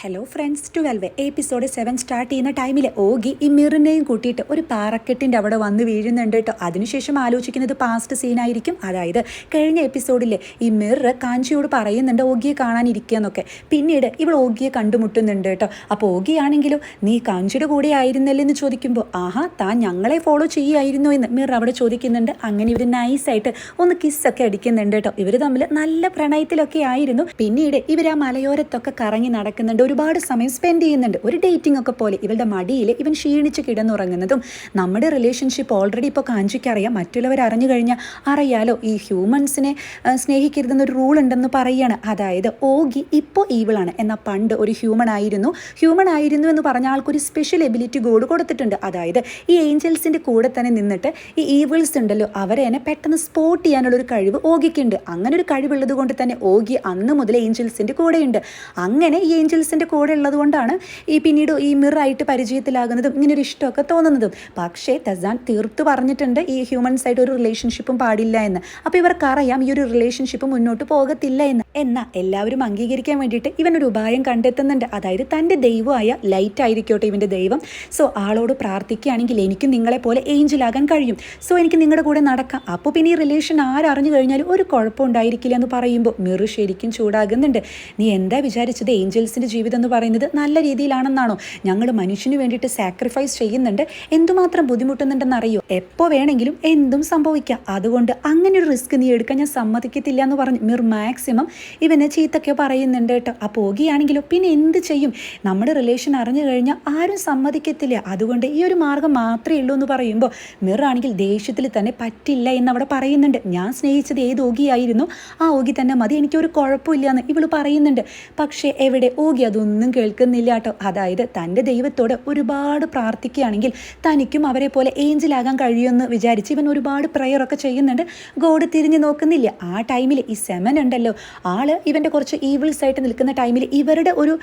Hello friends twelve episode seven start ചെയ്യുന്ന ടൈമിൽ ogee ഈ മിറിനെയും കൂട്ടിയിട്ട് ഒരു പാറക്കെട്ടിന്റെ അവിടെ വന്ന് വീഴുന്നുണ്ട് കേട്ടോ അതിനുശേഷം ആലോചിക്കുന്നത് പാസ്റ്റ് സീനായിരിക്കും അതായത് കഴിഞ്ഞ എപ്പിസോഡിൽ ഈ മിർ കാഞ്ചിയോട് പറയുന്നുണ്ട് ഓഗിയെ കാണാനിരിക്കുക എന്നൊക്കെ. പിന്നീട് ഇവൾ ഓഗിയെ കണ്ടുമുട്ടുന്നുണ്ട് കേട്ടോ അപ്പോൾ ഓഗിയാണെങ്കിലും നീ കാഞ്ചിയുടെ കൂടെ ആയിരുന്നല്ലേ? എന്ന് ചോദിക്കുമ്പോൾ ആഹാ താൻ ഞങ്ങളെ ഫോളോ ചെയ്യായിരുന്നു എന്ന്. മിർ അവിടെ ചോദിക്കുന്നുണ്ട്. അങ്ങനെ ഇവർ നൈസായിട്ട് ഒന്ന് കിസ്സൊക്കെ അടിക്കുന്നുണ്ട് കേട്ടോ ഇവർ തമ്മിൽ നല്ല പ്രണയത്തിലൊക്കെ ആയിരുന്നു. പിന്നീട് ഇവർ ആ മലയോരത്തൊക്കെ കറങ്ങി നടക്കുന്നുണ്ട്. ഒരുപാട് സമയം സ്പെൻഡ് ചെയ്യുന്നുണ്ട്. ഒരു ഡേറ്റിംഗ് ഒക്കെ പോലെ ഇവളുടെ മടിയിൽ ഇവൻ ക്ഷീണിച്ച് കിടന്നുറങ്ങുന്നതും നമ്മുടെ റിലേഷൻഷിപ്പ് ഓൾറെഡി ഇപ്പോൾ കാഞ്ചിക്ക് അറിയാം. മറ്റുള്ളവർ അറിഞ്ഞു കഴിഞ്ഞാൽ അറിയാലോ ഈ ഹ്യൂമൻസിനെ സ്നേഹിക്കരുതെന്നൊരു റൂൾ ഉണ്ടെന്ന് പറയുകയാണ് അതായത് ഓഗി ഇപ്പോൾ ഈവിളാണ് എന്നാൽ പണ്ട് ഒരു ഹ്യൂമൻ ആയിരുന്നു. ഹ്യൂമൻ ആയിരുന്നു എന്ന് പറഞ്ഞ ആൾക്കൊരു സ്പെഷ്യൽ എബിലിറ്റി ഗോഡ് കൊടുത്തിട്ടുണ്ട്. അതായത് ഈ ഏഞ്ചൽസിന്റെ കൂടെ തന്നെ നിന്നിട്ട് ഈ ഈവിൾസ് ഉണ്ടല്ലോ അവരെ തന്നെ പെട്ടെന്ന് സ്പോട്ട് ചെയ്യാനുള്ള ഒരു കഴിവ് ഓഗിക്കുണ്ട്. അങ്ങനെ ഒരു കഴിവുള്ളത് കൊണ്ട് തന്നെ ഓഗി അന്ന് മുതൽ ഏഞ്ചൽസിന്റെ കൂടെയുണ്ട്. അങ്ങനെ ഈ ഏഞ്ചൽസിന്റെ കൂടെ ഉള്ളത് കൊണ്ടാണ് ഈ പിന്നീട് ഈ മിറായിട്ട് പരിചയത്തിലാകുന്നതും ഇങ്ങനെ ഒരു ഇഷ്ടമൊക്കെ തോന്നുന്നതും. പക്ഷേ തസാൻ തീർത്തു പറഞ്ഞിട്ടുണ്ട് ഈ ഹ്യൂമൻസ് ആയിട്ട് ഒരു റിലേഷൻഷിപ്പും പാടില്ല എന്ന്. അപ്പോൾ ഇവർക്കറിയാം ഈ ഒരു റിലേഷൻഷിപ്പ് മുന്നോട്ട് പോകത്തില്ല എന്ന്. എന്നാൽ എല്ലാവരും അംഗീകരിക്കാൻ വേണ്ടിയിട്ട് ഇവനൊരു ഉപായം കണ്ടെത്തുന്നുണ്ട്. അതായത് തന്റെ ദൈവമായ ലൈറ്റ് ആയിരിക്കട്ടെ ഇവന്റെ ദൈവം. സോ ആളോട് പ്രാർത്ഥിക്കുകയാണെങ്കിൽ എനിക്ക് നിങ്ങളെപ്പോലെ ഏഞ്ചിലാകാൻ കഴിയും. സോ എനിക്ക് നിങ്ങളുടെ കൂടെ നടക്കാം. അപ്പോൾ പിന്നെ ഈ റിലേഷൻ ആരറിഞ്ഞു കഴിഞ്ഞാൽ ഒരു കുഴപ്പം ഉണ്ടായിരിക്കില്ല എന്ന് പറയുമ്പോൾ മിറു ശരിക്കും ചൂടാകുന്നുണ്ട്. നീ എന്താ വിചാരിച്ചത്? ഏഞ്ചൽസിന്റെ ജീവിതം എന്ന് പറയുന്നത് നല്ല രീതിയിലാണെന്നാണോ? ഞങ്ങൾ മനുഷ്യന് വേണ്ടിയിട്ട് സാക്രിഫൈസ് ചെയ്യുന്നുണ്ട്. എന്തുമാത്രം ബുദ്ധിമുട്ടുന്നുണ്ടെന്ന് അറിയോ എപ്പോൾ വേണമെങ്കിലും എന്തും സംഭവിക്കാം. അതുകൊണ്ട് അങ്ങനെ ഒരു റിസ്ക് നീ എടുക്കാൻ ഞാൻ സമ്മതിക്കത്തില്ല എന്ന് പറഞ്ഞ് മിർ മാക്സിമം ഇവനെ ചീത്തൊക്കെ പറയുന്നുണ്ട് കേട്ടോ. ആ പോകുകയാണെങ്കിലോ പിന്നെ എന്ത് ചെയ്യും? നമ്മുടെ റിലേഷൻ അറിഞ്ഞു കഴിഞ്ഞാൽ ആരും സമ്മതിക്കത്തില്ല. അതുകൊണ്ട് ഈ ഒരു മാർഗം മാത്രമേ ഉള്ളൂ എന്ന് പറയുമ്പോൾ മിറാണെങ്കിൽ ദേഷ്യത്തിൽ തന്നെ പറ്റില്ല എന്ന് അവിടെ പറയുന്നുണ്ട്. ഞാൻ സ്നേഹിച്ചത് ഏത് ഓഗിയായിരുന്നു? ആ ഓഗി തന്നെ മതി എനിക്കൊരു കുഴപ്പമില്ല എന്ന് ഇവൾ പറയുന്നുണ്ട്. പക്ഷേ എവിടെ? ഓഗി അതൊന്നും കേൾക്കുന്നില്ല കേട്ടോ. അതായത് തന്റെ ദൈവത്തോട് ഒരുപാട് പ്രാർത്ഥിക്കുകയാണെങ്കിൽ തനിക്കും അവരെ പോലെ ഏഞ്ചലാകാൻ കഴിയുമെന്ന് വിചാരിച്ച് ഇവൻ ഒരുപാട് പ്രയറൊക്കെ ചെയ്യുന്നുണ്ട്. ഗോഡ് തിരിഞ്ഞു നോക്കുന്നില്ല. ആ ടൈമിൽ ഈ സെമൻ ഉണ്ടല്ലോ. ആൾ ഇവന്റെ കുറച്ച് ഈവിൾസ് ആയിട്ട് നിൽക്കുന്ന ടൈമിൽ ഇവരുടെ ഒരു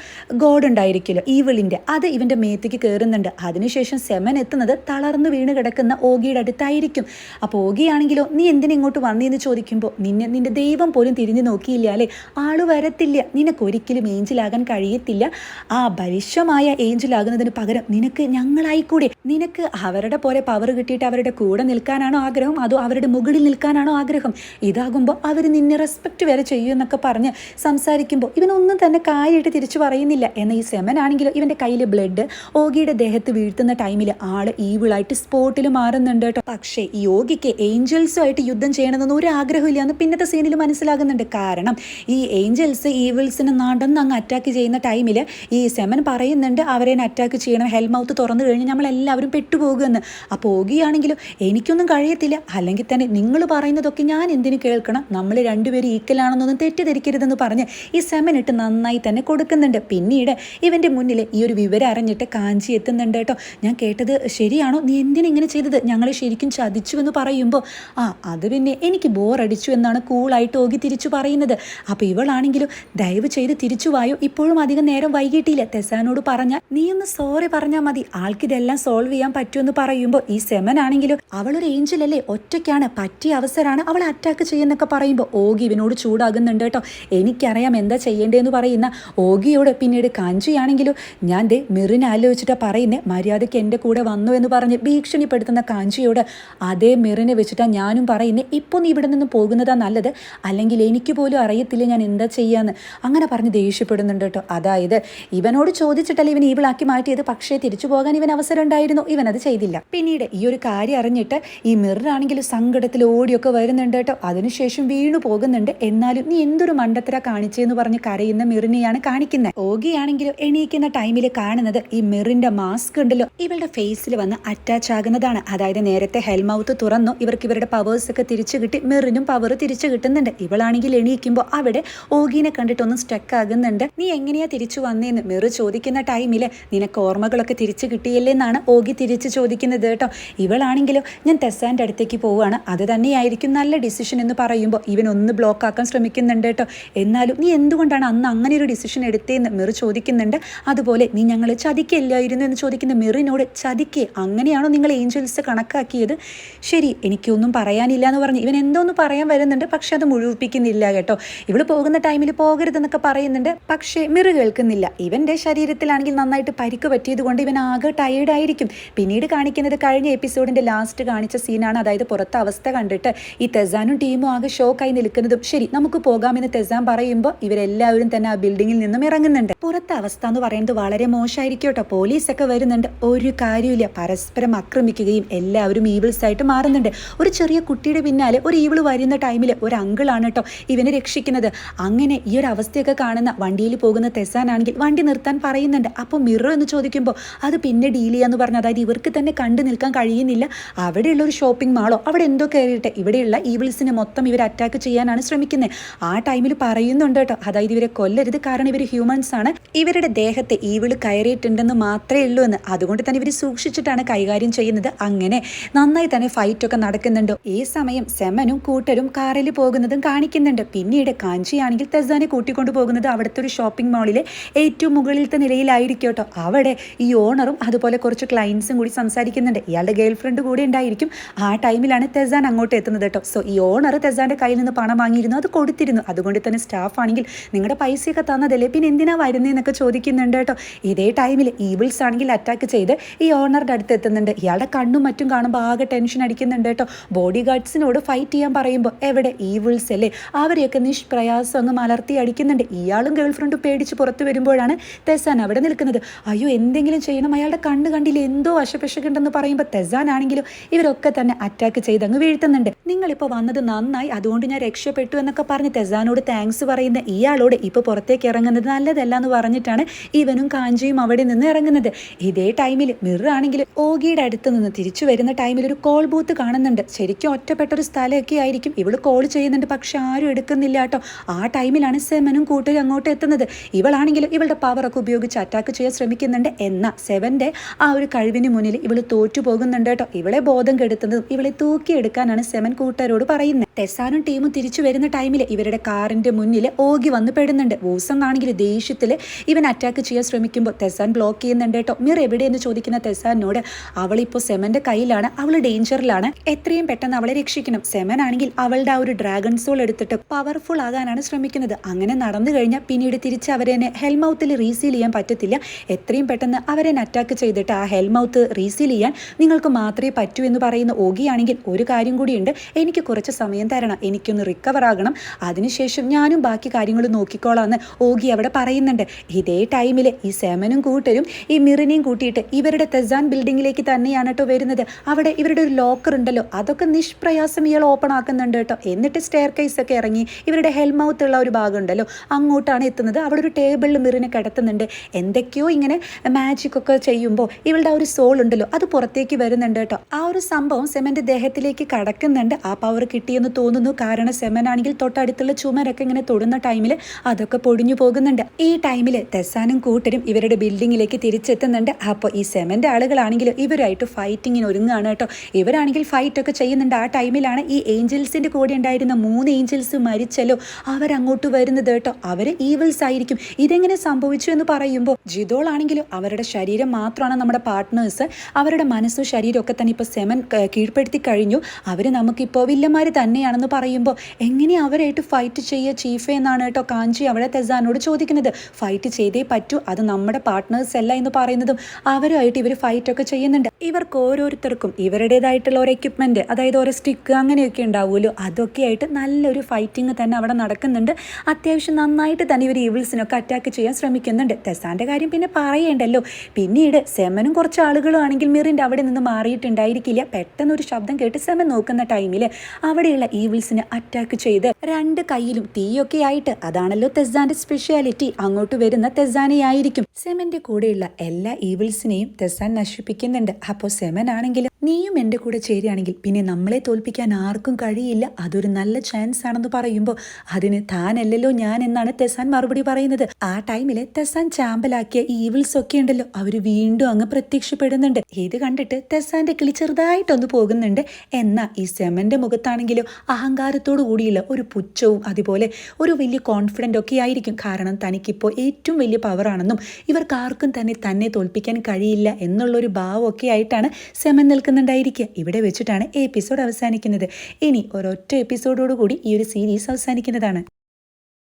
ഗോഡ് ഉണ്ടായിരിക്കുമല്ലോ ഈവിളിന്റെ അത് ഇവന്റെ മേത്തേക്ക് കയറുന്നുണ്ട് അതിനുശേഷം സെമൻ എത്തുന്നത് തളർന്നു വീണ് കിടക്കുന്ന ഓഗിയുടെ അടുത്തായിരിക്കും. അപ്പോൾ ഓഗിയാണെങ്കിലോ നീ എന്തിനാ ഇങ്ങോട്ട് വന്നതെന്ന് ചോദിക്കുമ്പോൾ നിന്നെ നിന്റെ ദൈവം പോലും തിരിഞ്ഞു നോക്കിയില്ല അല്ലേ? ആൾ വരത്തില്ല. നിനക്കൊരിക്കലും ഏഞ്ചലാകാൻ കഴിയത്തില്ല. ആ ബലിശമായ ഏഞ്ചലാകുന്നതിന് പകരം നിനക്ക് ഞങ്ങളായിക്കൂടെ? നിനക്ക് അവരുടെ പോലെ പവർ കിട്ടിയിട്ട് അവരുടെ കൂടെ നിൽക്കാനാണോ ആഗ്രഹം? അതോ അവരുടെ മുകളിൽ നിൽക്കാനാണോ ആഗ്രഹം? ഇതാകുമ്പോൾ അവർ നിന്നെ റെസ്പെക്റ്റ് വരെ ചെയ്യുമെന്നൊക്കെ പറഞ്ഞ് സംസാരിക്കുമ്പോൾ ഇവനൊന്നും തന്നെ കാര്യമായിട്ട് തിരിച്ചു പറയുന്നില്ല. എന്ന ഈ സെമൻ ആണെങ്കിലോ ഇവന്റെ കയ്യിൽ ബ്ലഡ് ഓഗിയുടെ ദേഹത്ത് വീഴ്ത്തുന്ന ടൈമിൽ ആൾ ഈവിളായിട്ട് സ്പോട്ടിൽ മാറുന്നുണ്ട് കേട്ടോ. പക്ഷേ ഈ യോഗിക്ക് ഏഞ്ചൽസുമായിട്ട് യുദ്ധം ചെയ്യണമെന്നൊന്നും ഒരു ആഗ്രഹമില്ല എന്ന് പിന്നത്തെ സീനിൽ മനസ്സിലാകുന്നുണ്ട്. കാരണം ഈ ഏഞ്ചൽസ് ഈവിൾസിനെ നടന്ന് അങ്ങ് അറ്റാക്ക് ചെയ്യുന്ന ടൈമിൽ ഈ സെമൻ പറയുന്നുണ്ട് അവരെ അറ്റാക്ക് ചെയ്യണം. ഹെൽമൗത്ത് തുറന്നു കഴിഞ്ഞ് നമ്മളെല്ലാവരും പെട്ടുപോകുമെന്ന്. അപ്പോൾ ഓഗിയാണെങ്കിലും എനിക്കൊന്നും കഴിയത്തില്ല. അല്ലെങ്കിൽ തന്നെ നിങ്ങൾ പറയുന്നതൊക്കെ ഞാൻ എന്തിനു കേൾക്കണം? നമ്മൾ രണ്ടുപേരും ഈക്വലാണെന്നൊന്നും തെറ്റിദ്ധരിക്കരുതെന്ന് പറഞ്ഞ് ഈ സെമൻ ഇട്ട് നന്നായി തന്നെ കൊടുക്കുന്നുണ്ട്. പിന്നീട് ഇവന്റെ മുന്നിൽ ഈ ഒരു വിവരം അറിഞ്ഞിട്ട് കാഞ്ചി എത്തുന്നുണ്ട് കേട്ടോ. ഞാൻ കേട്ടത് ശരിയാണോ? നീ എന്തിനാ ഇങ്ങനെ ചെയ്തത്? ഞങ്ങളെ ശരിക്കും ചതിച്ചു എന്ന് പറയുമ്പോൾ ആ അത് പിന്നെ എനിക്ക് ബോറടിച്ചു എന്നാണ് കൂളായിട്ട് ഓകി തിരിച്ചു പറയുന്നത്. അപ്പോൾ ഇവളാണെങ്കിലും ദയവ് ചെയ്ത് തിരിച്ചു വായോ? ഇപ്പോഴും അധികം നേരം വൈകിട്ടില്ല തെസാനോട് പറഞ്ഞാൽ നീ ഒന്ന് സോറി പറഞ്ഞാൽ മതി ആൾക്കിതെല്ലാം സോൾവ് ചെയ്യാൻ പറ്റുമെന്ന് പറയുമ്പോൾ ഈ സെമൻ ആണെങ്കിലും അവളൊരു ഏഞ്ചലല്ലേ ഒറ്റയ്ക്കാണ്. പറ്റിയ അവസരമാണ് അവൾ അറ്റാക്ക് ചെയ്യുന്നൊക്കെ പറയുമ്പോൾ ഓഗി ഇവനോട് ചൂടാകുന്നുണ്ട് കേട്ടോ. എനിക്കറിയാം എന്താ ചെയ്യേണ്ടതെന്ന് പറയുന്ന. ഓഗിയോട് പിന്നീട് കാഞ്ചിയാണെങ്കിലും ഞാൻ ദേ മെറിനെ ആലോചിച്ചിട്ടാണ് പറയുന്നത് മര്യാദയ്ക്ക് എന്റെ കൂടെ വന്നു എന്ന് പറഞ്ഞ് ഭീഷണിപ്പെടുത്തുന്ന കാഞ്ചിയോട് അതേ മെറിനെ വെച്ചിട്ടാണ് ഞാനും പറയുന്നത് ഇപ്പോൾ നീ ഇവിടെ നിന്ന് പോകുന്നതാ നല്ലത്. അല്ലെങ്കിൽ എനിക്ക് പോലും അറിയത്തില്ല ഞാൻ എന്താ ചെയ്യാന്ന്. അങ്ങനെ പറഞ്ഞ് ദേഷ്യപ്പെടുന്നുണ്ട് കേട്ടോ. അതായത് ഇവനോട് ചോദിച്ചിട്ടല്ല ഇവൻ ഈവിളാക്കി മാറ്റിയത്. പക്ഷേ തിരിച്ചു പോകാൻ ഇവൻ അവസരം ഉണ്ടായിരുന്നു. ഇവൻ അത് ചെയ്തില്ല. പിന്നീട് ഈ ഒരു കാര്യം അറിഞ്ഞിട്ട് ഈ മിറിനാണെങ്കിലും സങ്കടത്തിൽ ഓടിയൊക്കെ വരുന്നുണ്ട് കേട്ടോ. അതിനുശേഷം വീണു പോകുന്നുണ്ട്. എന്നാലും നീ എന്തൊരു മണ്ടത്തര കാണിച്ചെന്ന് പറഞ്ഞ് കരയുന്ന മിറിനെയാണ് കാണിക്കുന്നത് ഓഗിയാണെങ്കിലും എണീക്കുന്ന ടൈമിൽ കാണുന്നത് ഈ മിറിന്റെ മാസ്ക് ഉണ്ടല്ലോ. ഇവളുടെ ഫേസിൽ വന്ന് അറ്റാച്ച് ആകുന്നതാണ്. അതായത് നേരത്തെ ഹെൽമൗത്ത് തുറന്നു ഇവർക്ക് ഇവരുടെ പവേഴ്സ് ഒക്കെ തിരിച്ചു കിട്ടി മിറിനും പവർ തിരിച്ചു കിട്ടുന്നുണ്ട്. ഇവളാണെങ്കിൽ എണീക്കുമ്പോൾ അവിടെ ഓഗീനെ കണ്ടിട്ടൊന്നും സ്റ്റക്ക് ആകുന്നുണ്ട്. നീ എങ്ങനെയാ തിരിച്ചു വന്നേന്ന്? മിറു ചോദിക്കുന്ന ടൈമിൽ നിനക്ക് ഓർമ്മകളൊക്കെ തിരിച്ചു കിട്ടിയല്ലേ എന്നാണ് ഓഗി തിരിച്ചു ചോദിക്കുന്നത് കേട്ടോ. ഇവളാണെങ്കിലും ഞാൻ ടെസാന്റെ അടുത്തേക്ക് പോവുകയാണ്. അത് തന്നെയായിരിക്കും നല്ല ഡിസിഷൻ എന്ന് പറയുമ്പോൾ ഇവൻ ഒന്ന് ബ്ലോക്ക് ആക്കാൻ ശ്രമിക്കുന്നുണ്ട് കേട്ടോ. എന്നാലും നീ എന്തുകൊണ്ടാണ് അന്ന് അങ്ങനെ ഒരു ഡിസിഷൻ എടുത്തതെന്ന് മിറ് ചോദിക്കുന്നുണ്ട്? അതുപോലെ നീ ഞങ്ങൾ ചതിക്കല്ലായിരുന്നു എന്ന് ചോദിക്കുന്ന മിറിനോട് ചതിക്കേ. അങ്ങനെയാണോ നിങ്ങൾ ഏഞ്ചൽസ് കണക്കാക്കിയത്? ശരി എനിക്കൊന്നും പറയാനില്ല എന്ന് പറഞ്ഞ്. ഇവൻ എന്തോന്ന് പറയാൻ വരുന്നുണ്ട് പക്ഷെ അത് മുഴുവിപ്പിക്കുന്നില്ല കേട്ടോ. ഇവൾ പോകുന്ന ടൈമിൽ പോകരുതെന്നൊക്കെ പറയുന്നുണ്ട് പക്ഷേ മിറ് കേൾക്കുന്നില്ല. ഇവന്റെ ശരീരത്തിലാണെങ്കിൽ നന്നായിട്ട് പരിക്ക് പറ്റിയത് കൊണ്ട് ഇവൻ ആകെ ടയേർഡായിരിക്കും പിന്നീട് കാണിക്കുന്നത് കഴിഞ്ഞ എപ്പിസോഡിന്റെ ലാസ്റ്റ് കാണിച്ച സീനാണ് അതായത് പുറത്തെ അവസ്ഥ കണ്ടിട്ട് ഈ തെസാനും ടീമും ആകെ ഷോക്കായി നിൽക്കുന്നതും. ശരി നമുക്ക് പോകാമെന്ന് തെസാൻ പറയുമ്പോൾ ഇവരെല്ലാവരും തന്നെ ആ ബിൽഡിങ്ങിൽ നിന്നും ഇറങ്ങുന്നുണ്ട്. പുറത്തെ അവസ്ഥ എന്ന് പറയുന്നത് വളരെ മോശമായിരിക്കും കേട്ടോ. പോലീസൊക്കെ വരുന്നുണ്ട്. ഒരു കാര്യമില്ല പരസ്പരം ആക്രമിക്കുകയും എല്ലാവരും ഈവിൾസ് ആയിട്ട് മാറുന്നുണ്ട്. ഒരു ചെറിയ കുട്ടിയുടെ പിന്നാലെ ഒരു ഈവിൾ വരുന്ന ടൈമിൽ ഒരു അങ്കിളാണ് കേട്ടോ ഇവനെ രക്ഷിക്കുന്നത്. അങ്ങനെ ഈ ഒരു അവസ്ഥയൊക്കെ കാണുന്ന വണ്ടിയിൽ പോകുന്ന തെസാനാണെങ്കിൽ വണ്ടി നിർത്താൻ പറയുന്നുണ്ട്. അപ്പോൾ മിറർ എന്ന് ചോദിക്കുമ്പോൾ അത് പിന്നെ ഡീൽ ചെയ്യാന്ന് പറഞ്ഞു അതായത് ഇവർക്ക് തന്നെ കണ്ടു നിൽക്കാൻ കഴിയുന്നില്ല. അവിടെയുള്ള ഒരു ഷോപ്പിംഗ് മാളോ അവിടെ എന്തോ കയറിയിട്ട് ഇവിടെയുള്ള ഈവിൾസിനെ മൊത്തം ഇവർ അറ്റാക്ക് ചെയ്യാനാണ് ശ്രമിക്കുന്നത് ആ ടൈമിൽ പറയുന്നുണ്ട് കേട്ടോ. അതായത് ഇവരെ കൊല്ലരുത്. കാരണം ഇവർ ഹ്യൂമൻസ് ആണ്. ഇവരുടെ ദേഹത്തെ ഈവിൾ കയറിയിട്ടുണ്ടെന്ന് മാത്രമേ ഉള്ളൂ എന്ന്. അതുകൊണ്ട് തന്നെ ഇവർ സൂക്ഷിച്ചിട്ടാണ് കൈകാര്യം ചെയ്യുന്നത്. അങ്ങനെ നന്നായി തന്നെ ഫൈറ്റ് ഒക്കെ നടക്കുന്നുണ്ട്. ഈ സമയം സെമനും കൂട്ടരും കാറിൽ പോകുന്നതും കാണിക്കുന്നുണ്ട്. പിന്നീട് കാഞ്ചിയാണെങ്കിൽ തെസാനെ കൂട്ടിക്കൊണ്ടു പോകുന്നത് അവിടുത്തെ ഒരു ഷോപ്പിംഗ് മാളിലെ ഏറ്റവും മുകളിലത്തെ നിലയിലായിരിക്കും കേട്ടോ. അവിടെ ഈ ഓണറും അതുപോലെ കുറച്ച് ക്ലയൻസും കൂടി സംസാരിക്കുന്നുണ്ട്. ഇയാളുടെ ഗേൾ ഫ്രണ്ട് കൂടെ ഉണ്ടായിരിക്കും. ആ ടൈമിലാണ് തെസാൻ അങ്ങോട്ട് എത്തുന്നത് കേട്ടോ. സോ ഈ ഓണർ തെസാന്റെ കയ്യിൽ നിന്ന് പണം വാങ്ങിയിരുന്നു. അത് കൊടുത്തിരുന്നു. അതുകൊണ്ട് തന്നെ സ്റ്റാഫാണെങ്കിൽ നിങ്ങളുടെ പൈസയൊക്കെ തന്നതല്ലേ? പിന്നെ എന്തിനാ വരുന്നതെന്നൊക്കെ ചോദിക്കുന്നുണ്ട് കേട്ടോ. ഇതേ ടൈമിൽ ഈവിൾസ് ആണെങ്കിൽ അറ്റാക്ക് ചെയ്ത് ഈ ഓണറുടെ അടുത്ത് എത്തുന്നുണ്ട്. ഇയാളുടെ കണ്ണും മറ്റും കാണുമ്പോൾ ആകെ ടെൻഷൻ അടിക്കുന്നുണ്ട് കേട്ടോ. ബോഡി ഗാർഡ്സിനോട് ഫൈറ്റ് ചെയ്യാൻ പറയുമ്പോൾ എവിടെ ഈവിൾസ് അല്ലേ? അവരെയൊക്കെ നിഷ്പ്രയാസം അങ്ങ് മലർത്തി അടിക്കുന്നുണ്ട്. ഇയാളും ഗേൾ ഫ്രണ്ടും പേടിച്ച് പുറത്ത് വരുമ്പോഴാണ് തെസാൻ അവിടെ നിൽക്കുന്നത്. അയ്യോ എന്തെങ്കിലും ചെയ്യണം. അയാളുടെ കണ്ണ് കണ്ടില്ല? എന്തോ വശപ്പിശക്കുണ്ടെന്ന് പറയുമ്പോൾ തെസാൻ ആണെങ്കിലും ഇവരൊക്കെ തന്നെ അറ്റാക്ക് ചെയ്ത് അങ്ങ് വീഴ്ത്തുന്നുണ്ട്. നിങ്ങളിപ്പോൾ വന്നത് നന്നായി അതുകൊണ്ട് ഞാൻ രക്ഷപ്പെട്ടു എന്നൊക്കെ പറഞ്ഞ് തെസാനോട് താങ്ക്സ് പറയുന്ന ഇയാളോട് ഇപ്പോൾ പുറത്തേക്ക് ഇറങ്ങുന്നത് നല്ലതല്ല എന്ന് പറഞ്ഞിട്ടാണ് ഇവനും കാഞ്ചിയും അവിടെ നിന്ന് ഇറങ്ങുന്നത്. ഇതേ ടൈമിൽ മിറർ ആണെങ്കിൽ ഓഗിയുടെ അടുത്ത് നിന്ന് തിരിച്ചു വരുന്ന ടൈമിൽ ഒരു കോൾ ബൂത്ത് കാണുന്നുണ്ട്. ശരിക്കും ഒറ്റപ്പെട്ട ഒരു സ്ഥലമൊക്കെ ആയിരിക്കും. ഇവൾ കോൾ ചെയ്യുന്നുണ്ട് പക്ഷെ ആരും എടുക്കുന്നില്ല കേട്ടോ. ആ ടൈമിലാണ് സെവനും കൂട്ടരും അങ്ങോട്ട് എത്തുന്നത്. ഇവളാണെങ്കിലും ഇവളുടെ പവറൊക്കെ ഉപയോഗിച്ച് അറ്റാക്ക് ചെയ്യാൻ ശ്രമിക്കുന്നുണ്ട്. എന്ന സെവന്റെ ആ ഒരു കഴിവിന് മുന്നിൽ ഇവൾ തോറ്റു പോകുന്നുണ്ട് കേട്ടോ. ഇവളെ ബോധം കെടുത്തുന്നതും ഇവളെ തൂക്കിയെടുക്കാനാണ് സെവൻ കൂട്ടരോട് പറയുന്നത് ടെസാനും ടീമും തിരിച്ചു വരുന്ന ടൈമിൽ ഇവരുടെ കാറിന്റെ മുന്നിൽ ഓഗി വന്ന് പെടുന്നുണ്ട്. വൂസം ആണെങ്കിൽ ദേഷ്യത്തിൽ ഇവൻ അറ്റാക്ക് ചെയ്യാൻ ശ്രമിക്കുമ്പോൾ തെസാൻ ബ്ലോക്ക് ചെയ്യുന്നുണ്ട് കേട്ടോ. മിർ എവിടെയെന്ന് ചോദിക്കുന്ന തെസാനോട് അവളിപ്പോൾ സെമന്റെ കയ്യിലാണ് അവൾ ഡേഞ്ചറിലാണ്. എത്രയും പെട്ടെന്ന് അവളെ രക്ഷിക്കണം. സെമൻ ആണെങ്കിൽ അവളുടെ ആ ഒരു ഡ്രാഗൺ സോൾ എടുത്തിട്ട് പവർഫുൾ ആകാനാണ് ശ്രമിക്കുന്നത്. അങ്ങനെ നടന്നു കഴിഞ്ഞാൽ പിന്നീട് തിരിച്ച് അവരെ ഹെൽമൗത്തിൽ റീസീൽ ചെയ്യാൻ പറ്റത്തില്ല. എത്രയും പെട്ടെന്ന് അവരെ അറ്റാക്ക് ചെയ്തിട്ട് ആ ഹെൽമൗത്ത് റീസീൽ ചെയ്യാൻ നിങ്ങൾക്ക് മാത്രമേ പറ്റൂ എന്ന് പറയുന്ന ഓഗിയാണെങ്കിൽ ഒരു കാര്യം കൂടിയുണ്ട്. എനിക്ക് കുറച്ച് സമയം തരണം എനിക്കൊന്ന് റിക്കവർ ആകണം. അതിനുശേഷം ഞാനും ബാക്കി കാര്യങ്ങൾ നോക്കിക്കോളാം എന്ന് ഓഗി അവിടെ പറയുന്നുണ്ട്. ഇതേ ടൈമിൽ ഈ സെമനും കൂട്ടരും ഈ മിറിനെയും കൂട്ടിയിട്ട് ഇവരുടെ തെസാൻ ബിൽഡിങ്ങിലേക്ക് തന്നെയാണ് കേട്ടോ വരുന്നത്. അവിടെ ഇവരുടെ ഒരു ലോക്കർ ഉണ്ടല്ലോ അതൊക്കെ നിഷ്പ്രയാസം ഇയാൾ ഓപ്പൺ ആക്കുന്നുണ്ട് കേട്ടോ എന്നിട്ട് സ്റ്റെയർ കേസ് ഒക്കെ ഇറങ്ങി ഇവരുടെ ഹെൽമൗത്ത് ഉള്ള ഒരു ഭാഗം ഉണ്ടല്ലോ അങ്ങോട്ടാണ് എത്തുന്നത്. അവിടെ ഒരു ടേബിളിൽ മിറിനെ കിടത്തുന്നുണ്ട്. എന്തൊക്കെയോ ഇങ്ങനെ മാജിക് ഒക്കെ ചെയ്യുമ്പോൾ ഇവളുടെ ആ ഒരു സോൾ ഉണ്ടല്ലോ അത് പുറത്തേക്ക് വരുന്നുണ്ട് കേട്ടോ ആ ഒരു സംഭവം സെമന്റ് ദേഹത്തിലേക്ക് കടക്കുന്നുണ്ട്. ആ പവർ കിട്ടിയെന്ന് തോന്നുന്നു. കാരണം സെമൻ ആണെങ്കിൽ തൊട്ടടുത്തുള്ള ചുമരൊക്കെ ഇങ്ങനെ തൊടുന്ന ടൈമിൽ അതൊക്കെ പൊടിഞ്ഞു പോകുന്നുണ്ട്. ഈ ടൈമിൽ തെസാനും കൂട്ടരും ഇവരുടെ ബിൽഡിങ്ങിലേക്ക് തിരിച്ചെത്തുന്നുണ്ട്. അപ്പോൾ ഈ സെമന്റെ ആളുകളാണെങ്കിലും ഇവരായിട്ട് ഫൈറ്റിങ്ങിന് ഒരുങ്ങുകയാണ് കേട്ടോ. ഇവരാണെങ്കിൽ ഫൈറ്റൊക്കെ ചെയ്യുന്നുണ്ട്. ആ ടൈമിലാണ് ഈ ഏഞ്ചൽസിന്റെ കൂടെ ഉണ്ടായിരുന്ന മൂന്ന് ഏഞ്ചൽസ് മരിച്ചല്ലോ. അവരങ്ങോട്ട് വരുന്നത് കേട്ടോ. അവർ ഈവിൾസ് ആയിരിക്കും. ഇതെങ്ങനെ സംഭവിച്ചു എന്ന് പറയുമ്പോൾ ജിതോൾ ആണെങ്കിലും അവരുടെ ശരീരം മാത്രമാണ് നമ്മുടെ പാർട്ട്നേഴ്സ് അവരുടെ മനസ്സും ശരീരമൊക്കെ തന്നെ ഇപ്പോൾ സെമൻ കീഴ്പ്പെടുത്തി കഴിഞ്ഞു. അവർ നമുക്കിപ്പോൾ വില്ലന്മാർ തന്നെയാണെന്ന് പറയുമ്പോൾ എങ്ങനെ അവരായിട്ട് ഫൈറ്റ് ചെയ്യുക ചീഫ് എന്നാണ് കേട്ടോ കാഞ്ചി അവിടെ തെസാനോട് ചോദിക്കുന്നത്. ഫൈറ്റ് ചെയ്തേ പറ്റൂ അത് നമ്മുടെ പാർട്ട്നേഴ്സ് അല്ല എന്ന് പറയുന്നതും അവരുമായിട്ട് ഇവർ ഫൈറ്റൊക്കെ ചെയ്യുന്നുണ്ട്. ഇവർക്ക് ഓരോരുത്തർക്കും ഇവരുടേതായിട്ടുള്ള ഒരു എക്യുപ്മെന്റ് അതായത് ഓരോ സ്റ്റിക്ക് അങ്ങനെയൊക്കെ ഉണ്ടാവുമല്ലോ. അതൊക്കെ ആയിട്ട് നല്ലൊരു ഫൈറ്റിംഗ് തന്നെ അവിടെ നടക്കുന്നുണ്ട്. അത്യാവശ്യം നന്നായിട്ട് തന്നെ ഇവർ ഈവിൾസിനൊക്കെ അറ്റാക്ക് ചെയ്യാൻ ശ്രമിക്കുന്നുണ്ട്. തെസാന്റെ കാര്യം പിന്നെ പറയേണ്ടല്ലോ. പിന്നീട് സെമനും കുറച്ച് ആളുകളും ആണെങ്കിൽ മിറിന്റെ അവിടെ നിന്ന് മാറിയിട്ടുണ്ടായിരിക്കില്ല. പെട്ടെന്ന് ഒരു ശബ്ദം കേട്ട് സെമൻ നോക്കുന്ന ടൈമിൽ അവിടെയുള്ള ഈവിൾസിനെ അറ്റാക്ക് ചെയ്ത് രണ്ട് കയ്യിലും തീയൊക്കെ ആയിട്ട് അതാണല്ലോ തെസാന്റെ സ്പെഷ്യാലിറ്റി അങ്ങോട്ട് വരുന്ന തെസാനെ ആയിരിക്കും. സെമന്റെ കൂടെയുള്ള എല്ലാ ഈവിൾസിനെയും തെസാൻ നശിപ്പിക്കുന്നുണ്ട്. അപ്പോൾ സെമൻ ആണെങ്കിലും നീയും എന്റെ കൂടെ ചേരുകയാണെങ്കിൽ പിന്നെ നമ്മളെ തോൽപ്പിക്കാൻ ആർക്കും കഴിയില്ല. അതൊരു നല്ല ചാൻസ് ആണെന്ന് പറയുമ്പോൾ അതിന് താനല്ലല്ലോ ഞാൻ എന്നാണ് തെസാൻ മറുപടി പറയുന്നത്. ആ ടൈമിൽ തെസാൻ ചാമ്പലാക്കിയ ഈവിൾസ് ഒക്കെ ഉണ്ടല്ലോ. അവർ വീണ്ടും അങ്ങ് പ്രത്യക്ഷപ്പെടുന്നുണ്ട്. ഇത് കണ്ടിട്ട് തെസാന്റെ കിളി ചെറുതായിട്ടൊന്ന് പോകുന്നുണ്ട്. എന്നാൽ ഈ സെമന്റെ മുഖത്താണെങ്കിലും അഹങ്കാരത്തോടു കൂടിയുള്ള ഒരു പുച്ഛവും അതുപോലെ ഒരു വലിയ കോൺഫിഡന്റ് ഒക്കെ ആയിരിക്കും. കാരണം തനിക്കിപ്പോൾ ഏറ്റവും വലിയ പവറാണെന്നും ഇവർക്ക് ആർക്കും തന്നെ തന്നെ തോൽപ്പിക്കാൻ കഴിയില്ല എന്നുള്ളൊരു ഭാവമൊക്കെ ആയിട്ടാണ് സെമൻ നിൽക്കുന്നുണ്ടായിരിക്കുക. ഇവിടെ വെച്ചിട്ടാണ് എപ്പിസോഡ് അവസാനിക്കുന്നത്. ഇനി ഒരൊറ്റ എപ്പിസോഡോടുകൂടി ഈ ഒരു സീരീസ് അവസാനിക്കുന്നതാണ്.